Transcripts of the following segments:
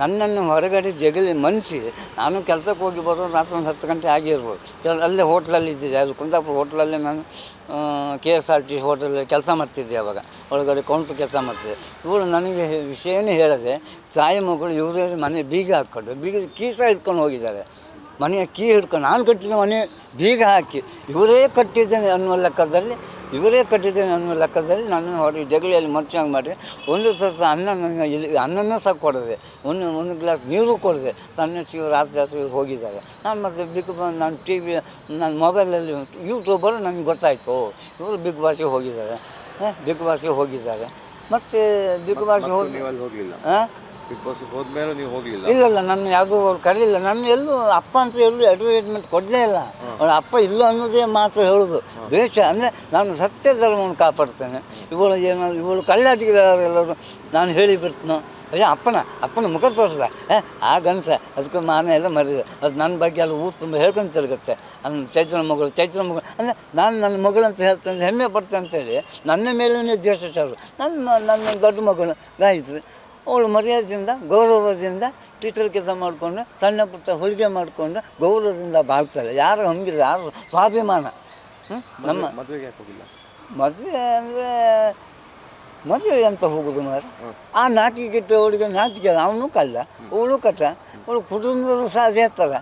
ನನ್ನನ್ನು ಹೊರಗಡೆ ಜಗಲಿ ಮನಸಿ ನಾನು ಕೆಲಸಕ್ಕೆ ಹೋಗಿ ಬರೋ ರಾತ್ರಿ ಒಂದು ಹತ್ತು ಗಂಟೆ ಆಗಿರ್ಬೋದು. ಅಲ್ಲೇ ಹೋಟ್ಲಲ್ಲಿ ಇದ್ದಿದ್ದೆ. ಅದು ಕುಂದಾಪುರ ಹೋಟ್ಲಲ್ಲೇ ನಾನು ಕೆ ಎಸ್ ಆರ್ ಟಿ ಹೋಟೆಲಲ್ಲಿ ಕೆಲಸ ಮಾಡ್ತಿದ್ದೆ ಅವಾಗ. ಒಳಗಡೆ ಕೌಂಟ್ರ್ ಕೆಲಸ ಮಾಡ್ತಿದ್ದೆ. ಇವಳು ನನಗೆ ವಿಷಯನೇ ಹೇಳದೆ ತಾಯಿ ಮಗಳು ಇವರೇ ಮನೆ ಬೀಗ ಹಾಕ್ಕೊಂಡು ಬೀಗ ಕೀಸ ಹಿಡ್ಕೊಂಡು ಹೋಗಿದ್ದಾರೆ. ಮನೆಯ ಕೀ ಹಿಡ್ಕೊಂಡು, ನಾನು ಕಟ್ಟಿದ ಮನೆ ಬೀಗ ಹಾಕಿ, ಇವರೇ ಕಟ್ಟಿದ್ದೇನೆ ಅನ್ನುವ ಲೆಕ್ಕದಲ್ಲಿ ಇವರೇ ಕಟ್ಟಿದ್ದೇನೆ ನನ್ನ ಲೆಕ್ಕದಲ್ಲಿ ನನ್ನ ಹೊರಗೆ ಜಗಳಿಯಲ್ಲಿ ಮಚ್ಚಂಗೆ ಮಾಡಿ ಒಂದು ಸತ ಅನ್ನ ನನಗೆ ಇಲ್ಲಿ ಅನ್ನನೂ ಸಹ ಕೊಡದೆ ಒಂದು ಒಂದು ಗ್ಲಾಸ್ ನೀರು ಕೊಡದೆ ತನ್ನ ಚಿವ ರಾತ್ರಿ ರಾತ್ರಿ ಹೋಗಿದ್ದಾರೆ. ನಾನು ಮತ್ತೆ ಬಿಗ್ ಬಾಸ್ ನಾನು ಟಿ ವಿ ನನ್ನ ಮೊಬೈಲಲ್ಲಿ ಯೂಟ್ಯೂಬಲ್ಲಿ ನನಗೆ ಗೊತ್ತಾಯಿತು. ಇವರು ಬಿಗ್ ಬಾಸಿಗೆ ಹೋಗಿದ್ದಾರೆ. ಹ? ಬಿಗ್ ಬಾಸಿಗೆ ಹೋಗಿದ್ದಾರೆ. ಮತ್ತು ಬಿಗ್ ಬಾಸ್ ಹೋಗಿ ಹೋಗಲಿಲ್ಲ. ಹಾಂ? ಬಿಗ್ ಬಾಸ್ ಹೋದ್ಮೇಲೆ ನೀವು ಹೋಗ್ಲಿಲ್ಲ. ಇಲ್ಲ ಇಲ್ಲ ನನ್ನ ಯಾವುದೂ ಅವ್ರು ಕರೀಲಿಲ್ಲ. ನನ್ನ ಎಲ್ಲೂ ಅಪ್ಪ ಅಂತ ಎಲ್ಲೂ ಅಡ್ವರ್ಟೈಸ್ಮೆಂಟ್ ಕೊಡಲೇ ಇಲ್ಲ. ಅವಳ ಅಪ್ಪ ಇಲ್ಲ ಅನ್ನೋದೇ ಮಾತ್ರ ಹೇಳೋದು. ದ್ವೇಷ ಅಂದರೆ ನಾನು ಸತ್ಯ ಧರ್ಮವನ್ನು ಕಾಪಾಡ್ತೇನೆ. ಇವಳು ಏನೋ ಇವಳು ಕಳ್ಳಾಟಿಗೆಲ್ಲರೂ ನಾನು ಹೇಳಿ ಬಿಡ್ತೀನೋ. ಅಯ್ಯ ಅಪ್ಪನ ಅಪ್ಪನ ಮುಖ ತೋರಿಸ್ದ. ಆ ಗಂಟೆ ಅದಕ್ಕೆ ಮಾನ ಎಲ್ಲ ಮರಿದೆ. ಅದು ನನ್ನ ಬಗ್ಗೆ ಎಲ್ಲ ಊರು ತುಂಬ ಹೇಳ್ಕೊಂಡು ತಿರುಗುತ್ತೆ. ನನ್ನ ಚೈತ್ರ ಮಗಳು ಚೈತ್ರ ಮಗಳು. ಅಂದರೆ ನಾನು ನನ್ನ ಮಗಳು ಅಂತ ಹೇಳ್ತೇನೆ ಹೆಮ್ಮೆ ಪಡ್ತೇನೆ ಅಂತೇಳಿ ನನ್ನ ಮೇಲೂ ದ್ವೇಷ ನನ್ನ ನನ್ನ ದೊಡ್ಡ ಮಗಳು ಗಾಯತ್ರಿ. ಅವಳು ಮರ್ಯಾದೆಯಿಂದ ಗೌರವದಿಂದ ಟೀಚರ್ ಕೆಲಸ ಮಾಡಿಕೊಂಡು ಸಣ್ಣ ಪುಟ್ಟ ಹೊಲಿಗೆ ಮಾಡಿಕೊಂಡು ಗೌರವದಿಂದ ಬಾಳ್ತಾಳೆ. ಯಾರು ಹಂಗಿಲ್ಲ ಯಾರು ಸ್ವಾಭಿಮಾನ? ನಮ್ಮ ಮದುವೆಗೆ ಹೋಗಿಲ್ಲ? ಮದುವೆ ಅಂದರೆ ಮದುವೆ ಅಂತ ಹೋಗೋದು ಮಾರು ಆ ನಾಚಿಕೆ ಅವಳಿಗೆ ನಾಚಿಕೆ ಅವನು ಕಳ್ಳ ಅವಳು ಕಟ್ಟ. ಅವಳು ಕುಟುಂಬದವರು ಸಹ ಅದೇ ಥರ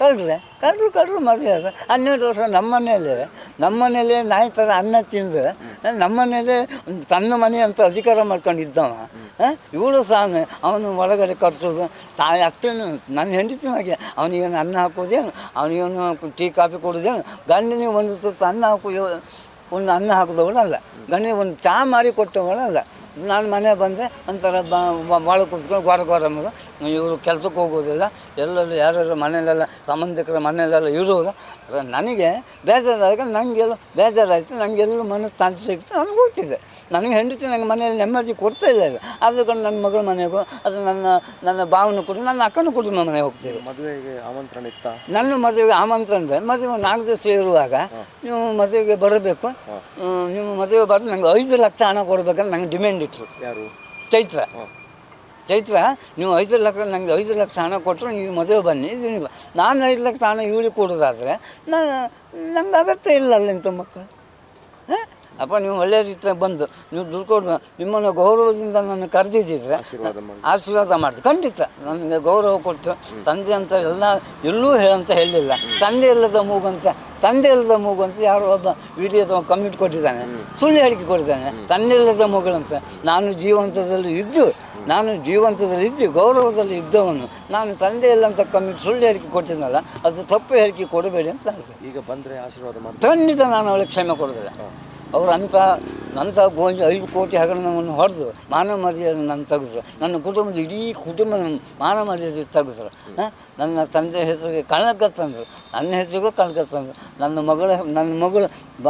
ಕಳ್ರೆ ಕಳ್ಳರು ಕಳ್ಳರು ಮದುವೆ ಹನ್ನೆರಡು ವರ್ಷ ನಮ್ಮ ಮನೆಯಲ್ಲೇ. ನಮ್ಮ ನಾಯಿ ಥರ ಅನ್ನ ತಿಂದು ನಮ್ಮ ಒಂದು ತನ್ನ ಮನೆ ಅಂತ ಅಧಿಕಾರ ಮಾಡ್ಕೊಂಡಿದ್ದವ ಇವಳು ಸಹ ಅವನು ಒಳಗಡೆ ಕಟ್ಸೋದು ತಾಯಿ ಅತ್ತೇನು ನನ್ನ ಹೆಂಡತಿ ಹಾಗೆ, ಅವನಿಗೇನು ಅನ್ನ ಹಾಕೋದೇನು, ಅವನಿಗೇನು ಟೀ, ಕಾಫಿ ಕೊಡೋದೇನು, ಗಂಡನಿಗೆ ಒಂದು ತುತ್ತು ಅನ್ನ ಹಾಕೋ, ಒಂದು ಅನ್ನ ಹಾಕಿದವಳಲ್ಲ. ಗಂಡನಿಗೆ ಒಂದು ಚಹಾ ಮಾರಿ ಕೊಟ್ಟವಳಲ್ಲ. ನಾನು ಮನೆ ಬಂದರೆ ಒಂಥರ ಭಾಳ ಕೂತ್ಕೊಂಡು ಗೋರ ಗೋರ ಅನ್ನೋದು ಇವರು ಕೆಲ್ಸಕ್ಕೆ ಹೋಗೋದಿಲ್ಲ. ಎಲ್ಲರೂ ಯಾರ್ಯಾರು ಮನೆಯಲ್ಲೆಲ್ಲ ಸಂಬಂಧಿಕರ ಮನೆಯಲ್ಲೆಲ್ಲ ಇರೋದು ಅದ್ರ ನನಗೆ ಬೇಜಾರಾದಾಗ ನನಗೆಲ್ಲೋ ಬೇಜಾರಾಯಿತು ನನಗೆಲ್ಲೂ ಮನಸ್ಸು ತಾಂತಿ ಸಿಗ್ತು ನನಗೆ ಹೋಗ್ತಿದ್ದೆ. ನನಗೆ ಹೆಂಡತಿ ನನಗೆ ಮನೆಯಲ್ಲಿ ನೆಮ್ಮದಿ ಕೊಡ್ತಾ ಇಲ್ಲ ಕಂಡು ನನ್ನ ಮಗಳ ಮನೆಗೂ ಅದು ನನ್ನ ನನ್ನ ಭಾವನ ಕೂಡ ನನ್ನ ಅಕ್ಕನ ಕುಟುಂಬ ಮನೆಗೆ ಹೋಗ್ತಿದ್ದೆ ಮದುವೆಗೆ ಆಮಂತ್ರಣ ಇತ್ತ? ನನ್ನ ಮದುವೆಗೆ ಆಮಂತ್ರಣದ ಮದುವೆ ನಾಲ್ಕು ದಿವಸ ಇರುವಾಗ ನೀವು ಮದುವೆಗೆ ಬರಬೇಕು. ನಿಮ್ಮ ನೀವು ಮದುವೆ ಬರೋದು ನಂಗೆ ಐದು ಲಕ್ಷ ಹಣ ಕೊಡ್ಬೇಕಂತ ನಂಗೆ ಡಿಮ್ಯಾಂಡ್ ಇತ್ತು ಯಾರು? ಚೈತ್ರ. ಚೈತ್ರ ನೀವು ಐದು ಲಕ್ಷ ನನಗೆ ಐದು ಲಕ್ಷ ಹಣ ಕೊಟ್ಟರು ನೀವು ಮದುವೆ ಬನ್ನಿ ಇದು ನಾನು ಐದು ಲಕ್ಷ ಹಣ ಇವಳಿಗೆ ಕೊಡೋದಾದರೆ ನಾನು ನಂಗೆ ಅಗತ್ಯ ಇಲ್ಲ ಅಲ್ಲ ಇಂಥ ಮಕ್ಕಳು. ಹಾಂ? ಅಪ್ಪ ನೀವು ಒಳ್ಳೆ ರೀತಿಯಾಗಿ ಬಂದು ನೀವು ದುಡ್ಡು ಕೊಡು ನಿಮ್ಮನ್ನು ಗೌರವದಿಂದ ನನ್ನ ಕರೆದಿದ್ದಿದ್ರೆ ಆಶೀರ್ವಾದ ಮಾಡಿ. ಆಶೀರ್ವಾದ ಮಾಡ್ತೀವಿ ಖಂಡಿತ ನನಗೆ ಗೌರವ ಕೊಟ್ಟು ತಂದೆ ಅಂತ ಎಲ್ಲ ಎಲ್ಲೂ ಹೇಳಂತ ಹೇಳಲಿಲ್ಲ ತಂದೆ ಇಲ್ಲದ ಮೂಗಂತ ತಂದೆ ಇಲ್ಲದ ಮೂಗು ಅಂತ ಯಾರೋ ಒಬ್ಬ ವಿಡಿಯೋ ಕಮಿಟ್ ಕೊಟ್ಟಿದ್ದಾನೆ. ಸುಳ್ಳು ಹೇಳಿಕೆ ಕೊಟ್ಟಿದ್ದಾನೆ. ತಂದೆ ಇಲ್ಲದ ಮಗಳಂತ. ನಾನು ಜೀವಂತದಲ್ಲಿ ಇದ್ದು ನಾನು ಜೀವಂತದಲ್ಲಿ ಇದ್ದು ಗೌರವದಲ್ಲಿ ಇದ್ದವನು. ನಾನು ತಂದೆ ಇಲ್ಲ ಅಂತ ಕಮಿಟ್ ಸುಳ್ಳು ಹೇಳಿಕೆ ಕೊಟ್ಟಿದ್ನಲ್ಲ ಅದು ತಪ್ಪು ಹೇಳಿಕೆ ಕೊಡಬೇಡಿ ಅಂತ ಹೇಳ್ತೇನೆ ಈಗ ಬಂದರೆ ಆಶೀರ್ವಾದ ಮಾಡಿ ಖಂಡಿತ ನಾನು ಅವಳಿಗೆ ಕ್ಷಮೆ ಕೊಡೋದಿಲ್ಲ ಅವ್ರು ಅಂತ ಅಂಥ ಗೋಂಜಿ ಐದು ಕೋಟಿ ಹಗರಣವನ್ನು ಹೊಡೆದು ಮಾನ ಮರ್ಯಾದೆ ನನ್ನ ತೆಗೆದ್ರು. ನನ್ನ ಕುಟುಂಬದ ಇಡೀ ಕುಟುಂಬ ಮಾನ ಮರ್ಯಾದೆ ತೆಗೆದ್ರು. ನನ್ನ ತಂದೆ ಹೆಸರಿಗೆ ಕಣಕ ತಂದರು. ನನ್ನ ಹೆಸರಿಗೂ ಕಣಕ ತಂದರು. ನನ್ನ ಮಗಳ, ನನ್ನ ಮಗಳು ಬ,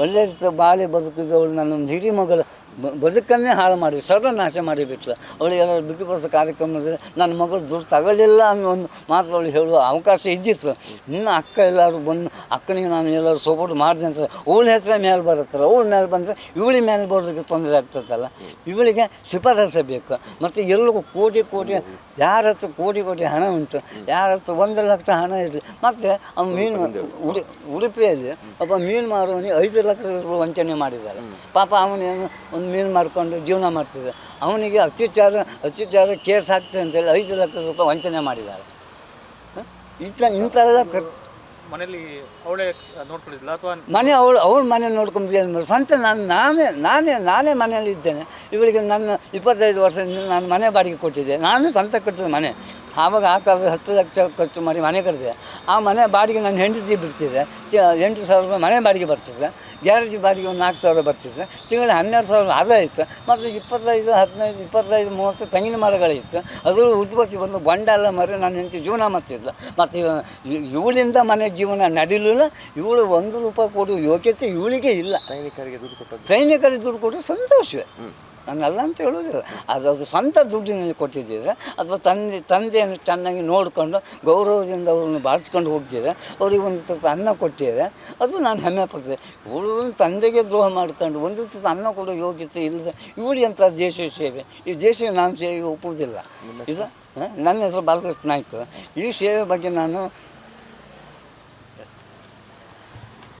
ಒಳ್ಳೆ ರೀತಿಯ ಬಾಳೆ ಬದುಕಿದವಳು ನನ್ನ ಹಿರಿ ಮಗಳು ಬ- ಬದುಕನ್ನೇ ಹಾಳು ಮಾಡಿ ಸರ್ವನಾಶ ಮಾಡಿಬಿಟ್ಲು ಅವಳು ಏನಾದ್ರು ಬಿಗಿ ಬರೆದ ಕಾರ್ಯಕ್ರಮದಲ್ಲಿ ನನ್ನ ಮಗಳು ದುಡ್ಡು ತಗೊಳ್ಳಿಲ್ಲ ಅನ್ನೋ ಒಂದು ಮಾತು ಅವಳು ಹೇಳುವ ಅವಕಾಶ ಇದ್ದಿತ್ತು. ಇನ್ನು ಅಕ್ಕ ಎಲ್ಲರೂ ಬಂದು, ಅಕ್ಕನಿಗೆ ನಾನು ಎಲ್ಲರೂ ಸಪೋರ್ಟ್ ಮಾಡಿದೆ ಅಂತ ಅವಳ ಹೆಸರ ಮೇಲೆ ಬರುತ್ತಲ್ಲ ಅವಳ ಮೇಲೆ ಬಂದರೆ ಇವಳಿ ಮೇಲೆ ಬರೋದಕ್ಕೆ ತೊಂದರೆ ಆಗ್ತದಲ್ಲ. ಇವಳಿಗೆ ಶಿಫಾರಸೆ ಬೇಕು. ಮತ್ತು ಎಲ್ಲರಿಗೂ ಕೋಟಿ ಕೋಟಿ, ಯಾರ ಹತ್ರ ಕೋಟಿ ಕೋಟಿ ಹಣ ಉಂಟು. ಯಾರ ಹತ್ರ ಒಂದು ಲಕ್ಷ ಹಣ ಇರಲಿ. ಮತ್ತು ಅವ್ನು ಮೀನು ಉಡು, ಉಡುಪಿಯಲ್ಲಿ ಒಬ್ಬ ಮೀನು ಮಾರುವವನಿಗೆ ಐದು ಲಕ್ಷ ವಂಚನೆ ಮಾಡಿದ್ದಾರೆ. ಪಾಪ ಅವನೇನು ಒಂದು ಮೀನು ಮಾಡಿಕೊಂಡು ಜೀವನ ಮಾಡ್ತಿದ್ದ ಅವನಿಗೆ ಅತ್ಯಾಚಾರ ಅತ್ಯಾಚಾರ ಕೇಸ್ ಆಗ್ತದೆ ಅಂತೇಳಿ ಐದು ಲಕ್ಷ ರೂಪಾಯಿ ವಂಚನೆ ಮಾಡಿದ್ದಾರೆ. ಇಂಥ ಇಂಥ, ಇಂಥವೆಲ್ಲ ಮನೇಲಿ ಅವಳೇ ಅಥವಾ ಮನೆ ಅವಳು ಅವಳು ಮನೆ ನೋಡ್ಕೊಂಡು ಸಂತ ನಾನು, ನಾನೇ ನಾನೇ ನಾನೇ ಮನೆಯಲ್ಲಿ ಇದ್ದೇನೆ. ಇವಳಿಗೆ ನನ್ನ ಇಪ್ಪತ್ತೈದು ವರ್ಷದಿಂದ ನಾನು ಮನೆ ಬಾಡಿಗೆ ಕೊಟ್ಟಿದ್ದೆ. ನಾನು ಸ್ವಂತ ಕಟ್ಟಿದ ಮನೆ. ಆವಾಗ ಆ ಕಾಲ ಹತ್ತು ಲಕ್ಷ ಖರ್ಚು ಮಾಡಿ ಮನೆ ಕಟ್ಟಿದೆ. ಆ ಮನೆ ಬಾಡಿಗೆ ನನ್ನ ಹೆಂಡತಿ ಬಿಡ್ತಿದ್ದೆ ತಿ- ಎಂಟು ಸಾವಿರ ರೂಪಾಯಿ ಮನೆ ಬಾಡಿಗೆ ಬರ್ತಿದ್ದೆ ಗ್ಯಾರೇಜ್ ಬಾಡಿಗೆ ಒಂದು ನಾಲ್ಕು ಸಾವಿರ ಬರ್ತಿದ್ದೆ ತಿಂಗಳು ಹನ್ನೆರಡು ಸಾವಿರ ಆದಾಯ ಇತ್ತು. ಮತ್ತು ಇಪ್ಪತ್ತೈದು, ಹದಿನೈದು, ಇಪ್ಪತ್ತೈದು, ಮೂವತ್ತು ತೆಂಗಿನ ಮರಗಳಿತ್ತು ಅದು ಉತ್ಪತ್ತಿ ಬಂದು ಬಂಡ ಎಲ್ಲ ಮರೆ ನಾನು ಹೆಂಡತಿ ಜೀವನ ಮಾಡ್ತಿದ್ಲು. ಮತ್ತು ಇವ- ಇವಳಿಂದ ಮನೆ ಜೀವನ ನಡೀಲಿಲ್ಲ. ಇವಳು ಒಂದು ರೂಪಾಯಿ ಕೊಡುವ ಯೋಗ್ಯತೆ ಇವಳಿಗೆ ಇಲ್ಲ. ಸೈನಿಕರಿಗೆ ದುಡ್ಡು ಕೊಟ್ಟದ್ದು? ಸೈನಿಕರಿಗೆ ದುಡ್ಡು ಕೊಟ್ಟರೆ ಸಂತೋಷವೇ. ನಾನು ಅಲ್ಲ ಅಂತ ಹೇಳೋದಿಲ್ಲ ಅದು ಅದು ಸ್ವಂತ ದುಡ್ಡಿನಲ್ಲಿ ಕೊಟ್ಟಿದ್ದಿದ್ರೆ ಅಥವಾ ತಂದೆ ತಂದೆಯನ್ನು ಚೆನ್ನಾಗಿ ನೋಡಿಕೊಂಡು ಗೌರವದಿಂದ ಅವ್ರನ್ನ ಬಾಳಿಸ್ಕೊಂಡು ಹೋಗ್ತಿದ್ರೆ ಅವ್ರಿಗೆ ಒಂದು ತುತ್ತು ಅನ್ನ ಕೊಟ್ಟಿದ್ರೆ ಅದು ನಾನು ಹೆಮ್ಮೆ ಪಡ್ತೇನೆ. ಇವಳು ತಂದೆಗೆ ದ್ರೋಹ ಮಾಡ್ಕೊಂಡು ಒಂದು ತುತ್ತು ಅನ್ನ ಕೊಡೋ ಯೋಗ್ಯತೆ ಇಲ್ಲದೆ ಇವಳಿಗೆ ಅಂತ ದೇಶ ಸೇವೆ? ಈ ದೇಶ ನಾನು ಸೇವೆ ಒಪ್ಪುವುದಿಲ್ಲ. ಇದು ನನ್ನ ಹೆಸರು ಬಾಲಕೃಷ್ಣ ನಾಯ್ಕ. ಈ ಸೇವೆ ಬಗ್ಗೆ ನಾನು